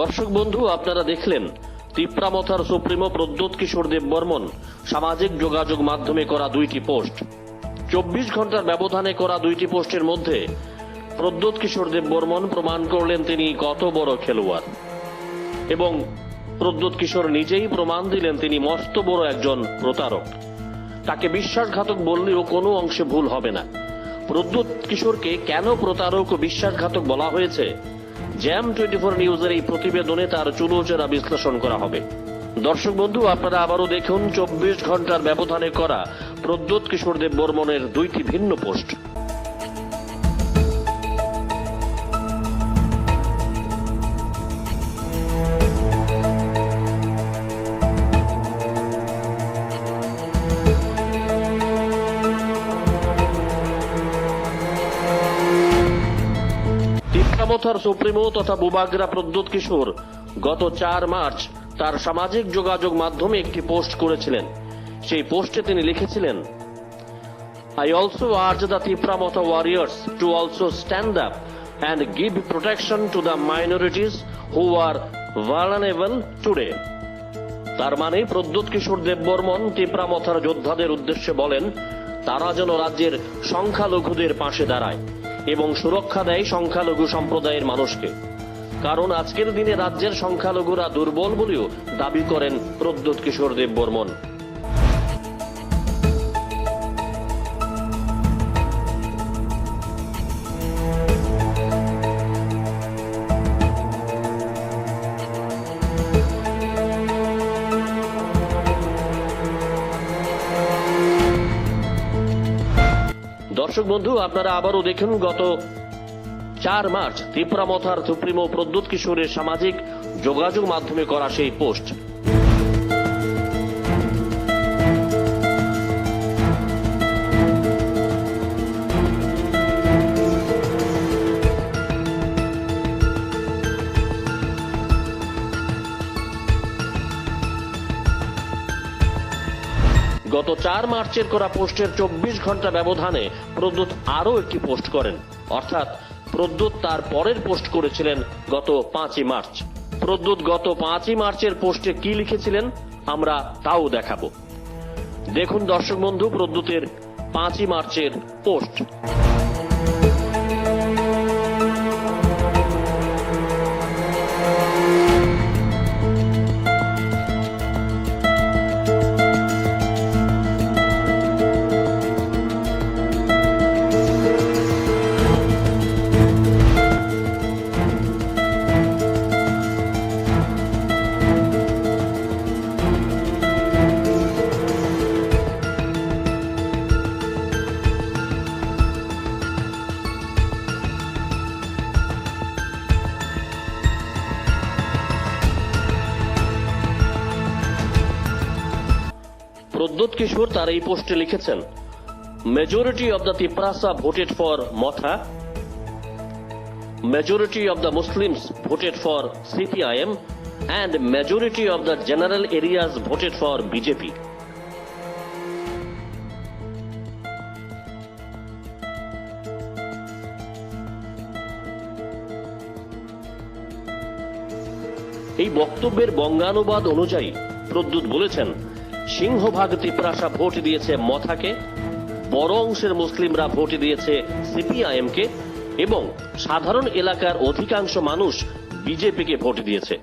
দর্শক বন্ধু, আপনারা দেখলেন তিপ্রামথার সুপ্রিমো প্রদ্যোৎ কিশোর দেব বর্মন সামাজিক যোগাযোগ মাধ্যমে করা দুইটি পোস্ট। চব্বিশ ঘণ্টার ব্যবধানে করা দুইটি পোস্টের মধ্যে প্রদ্যোৎ কিশোর দেব বর্মন প্রমাণ করলেন তিনি কত বড় খেলোয়াড়। এবং প্রদ্যোৎ কিশোর নিজেই প্রমাণ দিলেন তিনি মস্ত বড় একজন প্রতারক। তাকে বিশ্বাসঘাতক বললেও কোনো অংশে ভুল হবে না। প্রদ্যোৎ কিশোরকে কেন প্রতারক ও বিশ্বাসঘাতক বলা হয়েছে? জ্যাম টোয়েন্টি ফোর নিউজের এই প্রতিবেদনে তার চুলোচেরা বিশ্লেষণ করা হবে। দর্শক বন্ধু, আপনারা আবারও দেখুন, চব্বিশ ঘণ্টার ব্যবধানে করা প্রদ্যোৎ কিশোর দেব বর্মনের দুইটি ভিন্ন পোস্ট। তিপ্রামথার সুপ্রিমো তথা বুবাগ্রা প্রদ্যোৎ কিশোর গত চার মার্চ তার সামাজিক যোগাযোগ মাধ্যমে একটি পোস্ট করেছিলেন। সেই পোস্টে তিনি লিখেছিলেন, I also urge the Tipramotha warriors to also stand up and give protection to the minorities who are vulnerable today তার মানে প্রদ্যুৎ কিশোর দেববর্মন তিপ্রামথার যোদ্ধাদের উদ্দেশ্যে বলেন, তারা যেন রাজ্যের সংখ্যালঘুদের পাশে দাঁড়ায়। এবং সুরক্ষা দেয় সংখ্যালঘু সম্প্রদায়ের মানুষকে। কারণ আজকের দিনে রাজ্যের সংখ্যালঘুরা দুর্বল বলেও দাবি করেন প্রদ্যোৎ কিশোর দেববর্মন। দর্শক বন্ধু, আপনারা আবারও দেখুন, গত চার মার্চ ত্রিপুরা মথার সুপ্রিমো প্রদ্যুৎ কিশোরের সামাজিক যোগাযোগ মাধ্যমে করা সেই পোস্ট। গত চার মার্চের করা পোস্টের চব্বিশ ঘণ্টা ব্যবধানে প্রদ্যুৎ আরও একটি পোস্ট করেন। অর্থাৎ প্রদ্যুৎ তার পরের পোস্ট করেছিলেন গত পাঁচই মার্চ। প্রদ্যুৎ গত পাঁচই মার্চের পোস্টে কি লিখেছিলেন আমরা তাও দেখাবো। দেখুন দর্শক বন্ধু, প্রদ্যুতের পাঁচই মার্চের পোস্ট। কিশোর তার এই পোস্টে লিখেছেন majority of the Tiprasa voted for Motha majority of the Muslims voted for CPIM and majority of the general areas voted for BJP এই বক্তব্যের বঙ্গানুবাদ অনুযায়ী প্রদ্যুৎ বলেছেন সিংহভাগ তিপ্রাসা ভোট দিয়েছে মথাকে, বড় অংশের মুসলিমরা ভোট দিয়েছে সিপিআইএমকে, এবং সাধারণ এলাকার অধিকাংশ মানুষ বিজেপিকে ভোট দিয়েছে।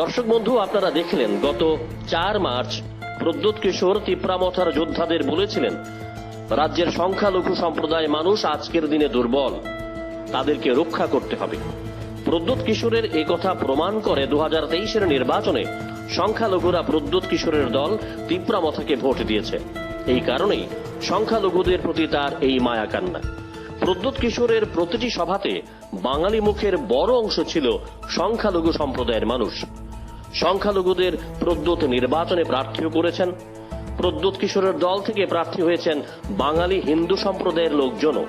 দর্শক বন্ধু, আপনারা দেখলেন গত চার মার্চ প্রদ্যুৎ কিশোর তিপ্রামথার যোদ্ধাদের বলেছিলেন, রাজ্যের সংখ্যালঘু সম্প্রদায় মানুষ আজকের দিনে দুর্বল। তাদেরকে রক্ষা করতে হবে। প্রদ্যুৎ কিশোরের এ কথা প্রমাণ করে দু হাজার তেইশের নির্বাচনে সংখ্যালঘুরা প্রদ্যুৎ কিশোরের দল তিপ্রামথাকে ভোট দিয়েছে। এই কারণেই সংখ্যালঘুদের প্রতি তার এই মায়া কান্না। প্রদ্যুৎ কিশোরের প্রতিটি সভাতে বাঙালি মুখের বড় অংশ ছিল সংখ্যালঘু সম্প্রদায়ের মানুষ। সংখ্যালঘুদের প্রদ্যুৎ নির্বাচনে প্রার্থীও করেছেন। প্রদ্যুৎ কিশোরের দল থেকে প্রার্থী হয়েছেন বাঙালি হিন্দু সম্প্রদায়ের লোকজনও।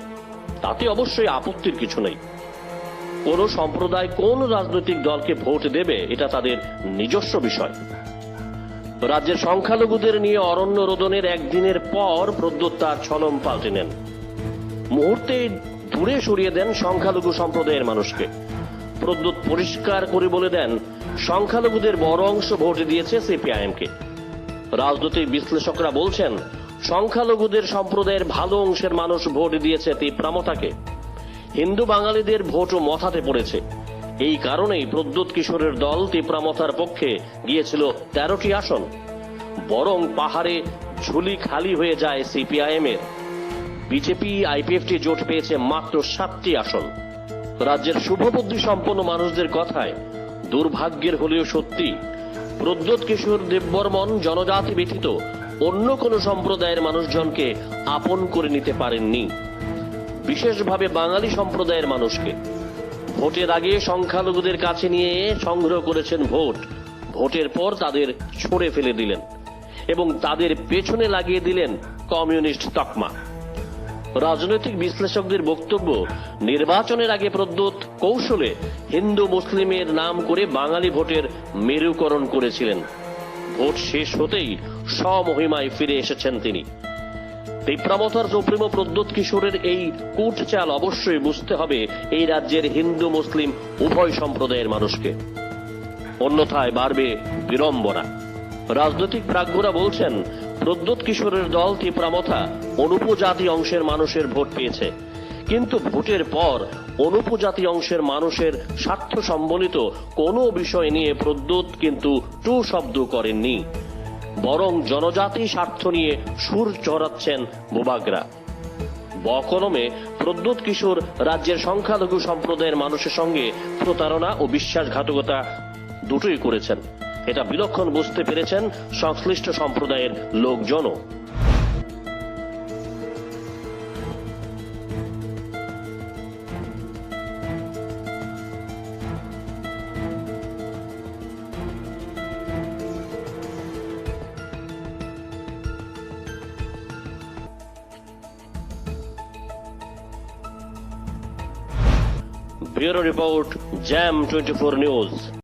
তাতে অবশ্যই আপত্তির কিছু নেই। কোন সম্প্রদায় কোন রাজনৈতিক দলকে ভোট দেবে, এটা তাদের নিজস্ব বিষয়। রাজ্যের সংখ্যালঘুদের নিয়ে অরণ্য রোদনের একদিনের পর প্রদ্যোৎ তার ছলম পাল্টে নেন। মুহূর্তে দূরে সরিয়ে দেন সংখ্যালঘু সম্প্রদায়ের মানুষকে। প্রদ্যোৎ পরিষ্কার করে বলে দেন, সংখ্যালঘুদের বড় অংশ ভোট দিয়েছে সিপিআইএমকে। রাজনৈতিক বিশ্লেষকরা বলছেন, সংখ্যালঘুদের সম্প্রদায়ের ভালো অংশের মানুষ ভোট দিয়েছে তিপ্রামতাকে। হিন্দু বাঙালিদের ভোটও মথাতে পড়েছে। এই কারণেই প্রদ্যুৎ কিশোরের দল তিপ্রামথার পক্ষে গিয়েছিল তেরোটি আসন। বরং পাহাড়ে ঝুলি খালি হয়ে যায় সিপিআইএম এর বিজেপি, আইপিএফটি জোট পেয়েছে মাত্র সাতটি আসন। রাজ্যের শুভবুদ্ধি সম্পন্ন মানুষদের কথায়, দুর্ভাগ্যের হলেও সত্যি প্রদ্যোৎ কিশোর দেববর্মন জনজাতি ব্যতীত অন্য কোনো সম্প্রদায়ের মানুষজনকে আপন করে নিতে পারেননি। বিশেষভাবে বাঙালি সম্প্রদায়ের মানুষকে। ভোটের আগে সংখ্যালঘুদের কাছে নিয়ে সংগ্রহ করেছেন ভোট। ভোটের পর তাদের ছড়ে ফেলে দিলেন এবং তাদের পেছনে লাগিয়ে দিলেন কমিউনিস্ট তকমা। রাজনৈতিক বিশ্লেষকদের বক্তব্য, নির্বাচনের আগে প্রদ্যোৎ কৌশলে হিন্দু মুসলিমের নাম করে বাঙালি ভোটের মেরুকরণ করেছিলেন। ভোট শেষ হতেই স্বমহিমায় ফিরে এসেছেন তিনি। তিপ্রামথার সুপ্রিমো প্রদ্যোৎ কিশোরের এই কূট চাল অবশ্যই বুঝতে হবে এই রাজ্যের হিন্দু মুসলিম উভয় সম্প্রদায়ের মানুষকে। অন্যথায় বাড়বে বিড়ম্বনা। রাজনৈতিক প্রাজ্ঞরা বলছেন প্রদ্যোৎ কিশোরের দল তিপ্রামথা অনুপজাতি অংশের মানুষের ভোট পেয়েছে। কিন্তু ভোটের পর অনুপজাতি অংশের মানুষের স্বার্থ সম্বলিত কোনো বিষয় নিয়ে প্রদ্যোৎ কিন্তু টু শব্দ করেননি। বরং জনজাতি স্বার্থ নিয়ে সুর চড়াচ্ছেন বুবাগরা। বকলমে প্রদ্যোৎ কিশোর রাজ্যের সংখ্যালঘু সম্প্রদায়ের মানুষের সঙ্গে প্রতারণা ও বিশ্বাসঘাতকতা দুটোই করেছেন। এটা বিলক্ষণ বুঝতে পেরেছেন সংশ্লিষ্ট সম্প্রদায়ের লোকজনও। Report jam twenty four news.